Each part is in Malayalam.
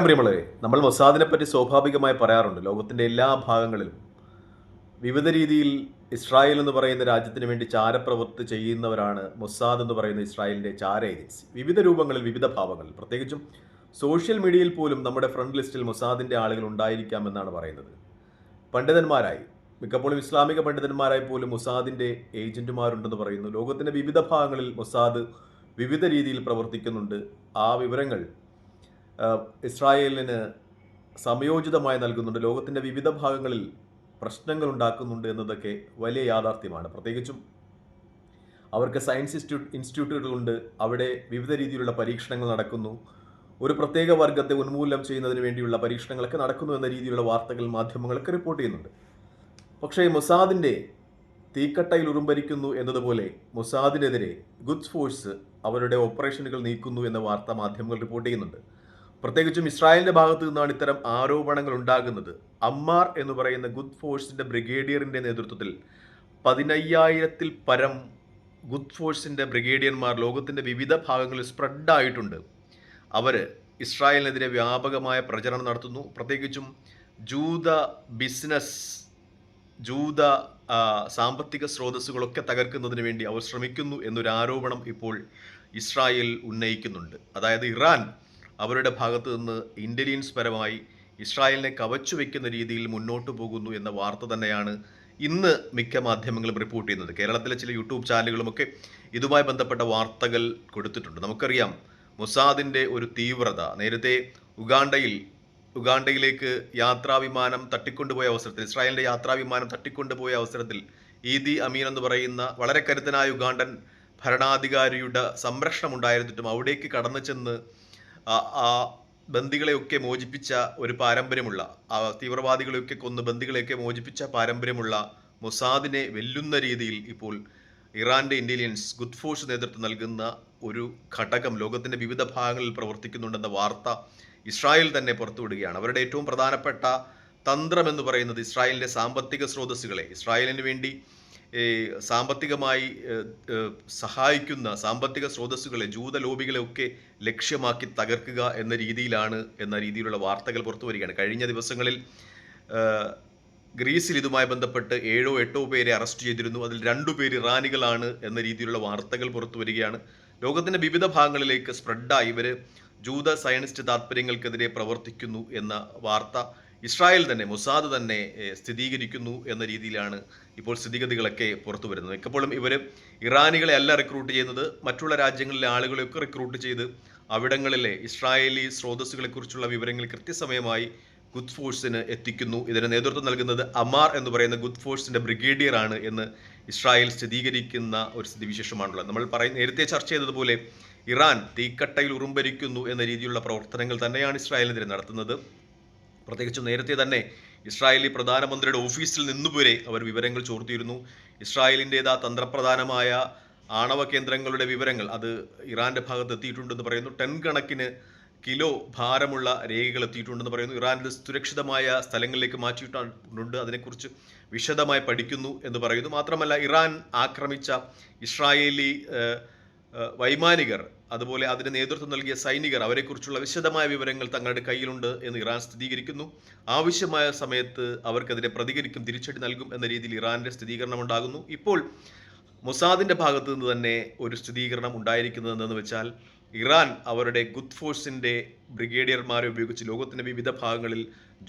പ്രിയമുള്ളവരെ. നമ്മൾ മൊസാദിനെ പറ്റി സ്വാഭാവികമായി പറയാറുണ്ട്. ലോകത്തിന്റെ എല്ലാ ഭാഗങ്ങളിലും വിവിധ രീതിയിൽ ഇസ്രായേൽ എന്ന് പറയുന്ന രാജ്യത്തിന് വേണ്ടി ചാരപ്രവൃത്തി ചെയ്യുന്നവരാണ് മൊസാദ് എന്ന് പറയുന്ന ഇസ്രായേലിന്റെ ചാര ഏജൻസി. വിവിധ രൂപങ്ങളിൽ വിവിധ ഭാവങ്ങളിൽ. പ്രത്യേകിച്ചും സോഷ്യൽ മീഡിയയിൽ പോലും നമ്മുടെ ഫ്രണ്ട് ലിസ്റ്റിൽ മൊസാദിന്റെ ആളുകൾ ഉണ്ടായിരിക്കാമെന്നാണ് പറയുന്നത്. പണ്ഡിതന്മാരായി മിക്കപ്പോഴും ഇസ്ലാമിക പണ്ഡിതന്മാരായി പോലും മൊസാദിന്റെ ഏജന്റുമാരുണ്ടെന്ന് പറയുന്നു. ലോകത്തിന്റെ വിവിധ ഭാഗങ്ങളിൽ മൊസാദ് വിവിധ രീതിയിൽ പ്രവർത്തിക്കുന്നുണ്ട്. ആ വിവരങ്ങൾ ഇസ്രായേലിന് സമയോചിതമായി നൽകുന്നുണ്ട്. ലോകത്തിന്റെ വിവിധ ഭാഗങ്ങളിൽ പ്രശ്നങ്ങൾ ഉണ്ടാക്കുന്നുണ്ട് എന്നതൊക്കെ വലിയ യാഥാർത്ഥ്യമാണ്. പ്രത്യേകിച്ചും അവർക്ക് സയൻസ് ഇൻസ്റ്റിറ്റ്യൂട്ട് ഇൻസ്റ്റിറ്റ്യൂട്ടുകളുണ്ട് അവിടെ വിവിധ രീതിയിലുള്ള പരീക്ഷണങ്ങൾ നടക്കുന്നു. ഒരു പ്രത്യേക വർഗത്തെ ഉന്മൂലനം ചെയ്യുന്നതിന് വേണ്ടിയുള്ള പരീക്ഷണങ്ങളൊക്കെ നടക്കുന്നു എന്ന രീതിയിലുള്ള വാർത്തകൾ മാധ്യമങ്ങളൊക്കെ റിപ്പോർട്ട് ചെയ്യുന്നുണ്ട്. പക്ഷേ മൊസാദിന്റെ തീക്കട്ടയിൽ ഉറുമ്പരിക്കുന്നു എന്നതുപോലെ മൊസാദിനെതിരെ ഗുഡ്സ് ഫോഴ്സ് അവരുടെ ഓപ്പറേഷനുകൾ നീക്കുന്നു എന്ന വാർത്ത മാധ്യമങ്ങൾ റിപ്പോർട്ട് ചെയ്യുന്നുണ്ട്. പ്രത്യേകിച്ചും ഇസ്രായേലിന്റെ ഭാഗത്തു നിന്നാണ് ഇത്തരം ആരോപണങ്ങൾ ഉണ്ടാകുന്നത്. അമ്മാർ എന്ന് പറയുന്ന ഗുഡ് ഫോഴ്സിന്റെ ബ്രിഗേഡിയറിന്റെ നേതൃത്വത്തിൽ പതിനയ്യായിരത്തിൽ പരം ഗുഡ് ഫോഴ്സിന്റെ ബ്രിഗേഡിയന്മാർ ലോകത്തിന്റെ വിവിധ ഭാഗങ്ങളിൽ സ്പ്രെഡ് ആയിട്ടുണ്ട് അവർ ഇസ്രായേലിനെതിരെ വ്യാപകമായ പ്രചരണം നടത്തുന്നു. പ്രത്യേകിച്ചും ജൂത ബിസിനസ് ജൂത സാമ്പത്തിക സ്രോതസ്സുകളൊക്കെ തകർക്കുന്നതിന് വേണ്ടി അവർ ശ്രമിക്കുന്നു എന്നൊരു ആരോപണം ഇപ്പോൾ ഇസ്രായേൽ ഉന്നയിക്കുന്നുണ്ട്. അതായത് ഇറാൻ അവരുടെ ഭാഗത്തു നിന്ന് ഇന്റലിജൻസ് പരമായി ഇസ്രായേലിനെ കവച്ചു വെക്കുന്ന രീതിയിൽ മുന്നോട്ട് പോകുന്നു എന്ന വാർത്ത തന്നെയാണ് ഇന്ന് മിക്ക മാധ്യമങ്ങളും റിപ്പോർട്ട് ചെയ്യുന്നത്. കേരളത്തിലെ ചില യൂട്യൂബ് ചാനലുകളുമൊക്കെ ഇതുമായി ബന്ധപ്പെട്ട വാർത്തകൾ കൊടുത്തിട്ടുണ്ട്. നമുക്കറിയാം മൊസാദിന്റെ ഒരു തീവ്രത. നേരത്തെ ഉഗാണ്ടയിൽ ഉഗാണ്ടയിലേക്ക് യാത്രാവിമാനം തട്ടിക്കൊണ്ടുപോയ അവസരത്തിൽ ഇസ്രായേലിന്റെ യാത്രാവിമാനം തട്ടിക്കൊണ്ടുപോയ അവസരത്തിൽ ഈദി അമീൻ എന്ന് പറയുന്ന വളരെ കരുത്തനായ ഉഗാണ്ടൻ ഭരണാധികാരിയുടെ സംരക്ഷണം ഉണ്ടായിരുന്നിട്ടും അവിടേക്ക് കടന്നു ചെന്ന് ആ- ബന്ദികളെയൊക്കെ മോചിപ്പിച്ച ഒരു പാരമ്പര്യമുള്ള ആ തീവ്രവാദികളെയൊക്കെ കൊന്ന് ബന്ദികളെയൊക്കെ മോചിപ്പിച്ച പാരമ്പര്യമുള്ള മൊസാദിനെ വെല്ലുന്ന രീതിയിൽ ഇപ്പോൾ ഇറാന്റെ ഇന്റലിജൻസ് ഗുഡ്ഫോഴ്സ് നേതൃത്വം നൽകുന്ന ഒരു ഘടകം ലോകത്തിന്റെ വിവിധ ഭാഗങ്ങളിൽ പ്രവർത്തിക്കുന്നുണ്ടെന്ന വാർത്ത ഇസ്രായേൽ തന്നെ പുറത്തുവിടുകയാണ്. അവരുടെ ഏറ്റവും പ്രധാനപ്പെട്ട തന്ത്രം എന്ന് പറയുന്നത് ഇസ്രായേലിന്റെ സാമ്പത്തിക സ്രോതസ്സുകളെ ഇസ്രായേലിന് വേണ്ടി സാമ്പത്തികമായി സഹായിക്കുന്ന സാമ്പത്തിക സ്രോതസ്സുകളെ ജൂത ലോബികളെ ഒക്കെ ലക്ഷ്യമാക്കി തകർക്കുക എന്ന രീതിയിലാണ് എന്ന രീതിയിലുള്ള വാർത്തകൾ പുറത്തു വരികയാണ്. കഴിഞ്ഞ ദിവസങ്ങളിൽ ഗ്രീസിൽ ഇതുമായി ബന്ധപ്പെട്ട് ഏഴോ എട്ടോ പേരെ അറസ്റ്റ് ചെയ്തിരുന്നു. അതിൽ രണ്ടു പേര് ഇറാനികളാണ് എന്ന രീതിയിലുള്ള വാർത്തകൾ പുറത്തു വരികയാണ്. ലോകത്തിന്റെ വിവിധ ഭാഗങ്ങളിലേക്ക് സ്പ്രെഡായി ഇവർ ജൂത സയനിസ്റ്റ് താല്പര്യങ്ങൾക്കെതിരെ പ്രവർത്തിക്കുന്നു എന്ന വാർത്ത ഇസ്രായേൽ തന്നെ മൊസാദ് തന്നെ സ്ഥിരീകരിക്കുന്നു എന്ന രീതിയിലാണ് ഇപ്പോൾ സ്ഥിതിഗതികളൊക്കെ പുറത്തു വരുന്നത്. മിക്കപ്പോഴും ഇവർ ഇറാനികളെ അല്ല റിക്രൂട്ട് ചെയ്യുന്നത് മറ്റുള്ള രാജ്യങ്ങളിലെ ആളുകളെയൊക്കെ റിക്രൂട്ട് ചെയ്ത് അവിടങ്ങളിലെ ഇസ്രായേലി സ്രോതസ്സുകളെക്കുറിച്ചുള്ള വിവരങ്ങൾ കൃത്യസമയമായി ഗുഡ് ഫോഴ്സിന് എത്തിക്കുന്നു. ഇതിന് നേതൃത്വം നൽകുന്നത് അമാർ എന്ന് പറയുന്ന ഗുഡ് ഫോഴ്സിന്റെ ബ്രിഗേഡിയർ ആണ് എന്ന് ഇസ്രായേൽ സ്ഥിരീകരിക്കുന്ന ഒരു സ്ഥിതിവിശേഷമാണുള്ളത്. നമ്മൾ പറയും നേരത്തെ ചർച്ച ചെയ്തതുപോലെ ഇറാൻ തീക്കട്ടയിൽ ഉറുമ്പരിക്കുന്നു എന്ന രീതിയിലുള്ള പ്രവർത്തനങ്ങൾ തന്നെയാണ് ഇസ്രായേലിനെതിരെ നടത്തുന്നത്. പ്രത്യേകിച്ചും നേരത്തെ തന്നെ ഇസ്രായേലി പ്രധാനമന്ത്രിയുടെ ഓഫീസിൽ നിന്നുപോരെ അവർ വിവരങ്ങൾ ചോർത്തിയിരുന്നു. ഇസ്രായേലിന്റെത് തന്ത്രപ്രധാനമായ ആണവ കേന്ദ്രങ്ങളുടെ വിവരങ്ങൾ അത് ഇറാന്റെ ഭാഗത്ത് എത്തിയിട്ടുണ്ടെന്ന് പറയുന്നു. ടൺ കണക്കിന് കിലോ ഭാരമുള്ള രേഖകൾ എത്തിയിട്ടുണ്ടെന്ന് പറയുന്നു. ഇറാൻ സുരക്ഷിതമായ സ്ഥലങ്ങളിലേക്ക് മാറ്റിയിട്ടുണ്ട്. അതിനെക്കുറിച്ച് വിശദമായി പഠിക്കുന്നു എന്ന് പറയുന്നു. മാത്രമല്ല ഇറാൻ ആക്രമിച്ച ഇസ്രായേലി വൈമാനികർ അതുപോലെ അതിന് നേതൃത്വം നൽകിയ സൈനികർ അവരെക്കുറിച്ചുള്ള വിശദമായ വിവരങ്ങൾ തങ്ങളുടെ കയ്യിലുണ്ട് എന്ന് ഇറാൻ സ്ഥിരീകരിക്കുന്നു. ആവശ്യമായ സമയത്ത് അവർക്കെതിരെ പ്രതികരിക്കും തിരിച്ചടി നൽകും എന്ന രീതിയിൽ ഇറാന്റെ സ്ഥിരീകരണം ഉണ്ടാകുന്നു. ഇപ്പോൾ മൊസാദിന്റെ ഭാഗത്ത് നിന്ന് തന്നെ ഒരു സ്ഥിരീകരണം ഉണ്ടായിരിക്കുന്നത് എന്തെന്ന് വെച്ചാൽ ഇറാൻ അവരുടെ ഗുഡ് ഫോഴ്സിന്റെ ബ്രിഗേഡിയർമാരെ ഉപയോഗിച്ച് ലോകത്തിന്റെ വിവിധ ഭാഗങ്ങളിൽ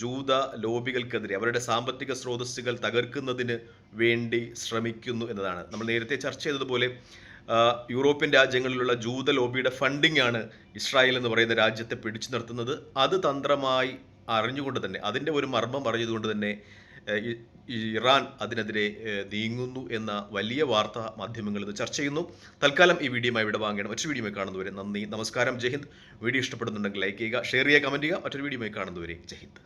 ജൂത ലോബികൾക്കെതിരെ അവരുടെ സാമ്പത്തിക സ്രോതസ്സുകൾ തകർക്കുന്നതിന് വേണ്ടി ശ്രമിക്കുന്നു എന്നതാണ്. നമ്മൾ നേരത്തെ ചർച്ച ചെയ്തതുപോലെ യൂറോപ്യൻ രാജ്യങ്ങളിലുള്ള ജൂത ലോബിയുടെ ഫണ്ടിംഗ് ആണ് ഇസ്രായേൽ എന്ന് പറയുന്ന രാജ്യത്തെ പിടിച്ചു നിർത്തുന്നത്. അത് തന്ത്രമായി അറിഞ്ഞുകൊണ്ട് തന്നെ അതിന്റെ ഒരു മർമ്മം അറിഞ്ഞതുകൊണ്ട് തന്നെ ഇറാൻ അതിനെതിരെ നീങ്ങുന്നു എന്ന വലിയ വാർത്ത മാധ്യമങ്ങൾ ഇത് ചർച്ച ചെയ്യുന്നു. തൽക്കാലം ഈ വീഡിയോമായി ഇവിടെ വാങ്ങണം മറ്റൊരു വീഡിയോമായി കാണുന്നവരെ നന്ദി നമസ്കാരം ജയ്ഹിന്ദ് വീഡിയോ ഇഷ്ടപ്പെടുന്നുണ്ടെങ്കിൽ ലൈക്ക് ചെയ്യുക ഷെയർ ചെയ്യുക കമന്റ് ചെയ്യുക. മറ്റൊരു വീഡിയോമായി കാണുന്നവരെ ജയ്ഹിന്ദ്